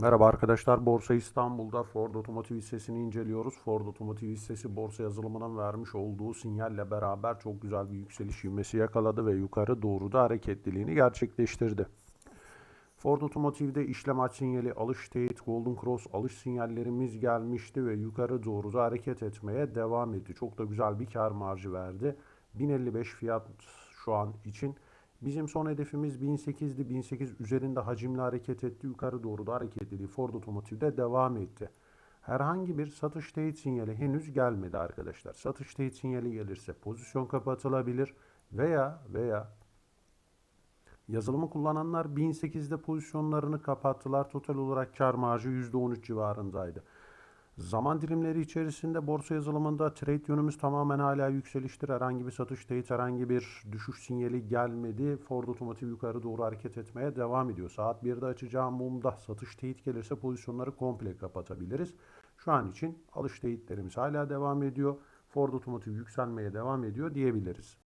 Merhaba arkadaşlar. Borsa İstanbul'da Ford Otomotiv hissesini inceliyoruz. Ford Otomotiv hissesi borsa yazılımının vermiş olduğu sinyalle beraber çok güzel bir yükseliş ivmesi yakaladı ve yukarı doğru da hareketliliğini gerçekleştirdi. Ford Otomotiv'de işlem aç sinyali, alış teyit, Golden Cross alış sinyallerimiz gelmişti ve yukarı doğru da hareket etmeye devam etti. Çok da güzel bir kar marjı verdi. 1055 fiyat şu an için. Bizim son hedefimiz 1008'di. 1008 üzerinde hacimli hareket etti. Yukarı doğru da hareketliliği Ford Otomotiv'de devam etti. Herhangi bir satış teyit sinyali henüz gelmedi arkadaşlar. Satış teyit sinyali gelirse pozisyon kapatılabilir veya veya Yazılımı kullananlar 1008'de pozisyonlarını kapattılar. Total olarak kar marjı %13 civarındaydı. Zaman dilimleri içerisinde borsa yazılımında trade yönümüz tamamen hala yükseliştir. Herhangi bir satış teyit, herhangi bir düşüş sinyali gelmedi. Ford Otomotiv yukarı doğru hareket etmeye devam ediyor. Saat 1'de açacağım mumda satış teyit gelirse pozisyonları komple kapatabiliriz. Şu an için alış teyitlerimiz hala devam ediyor. Ford Otomotiv yükselmeye devam ediyor diyebiliriz.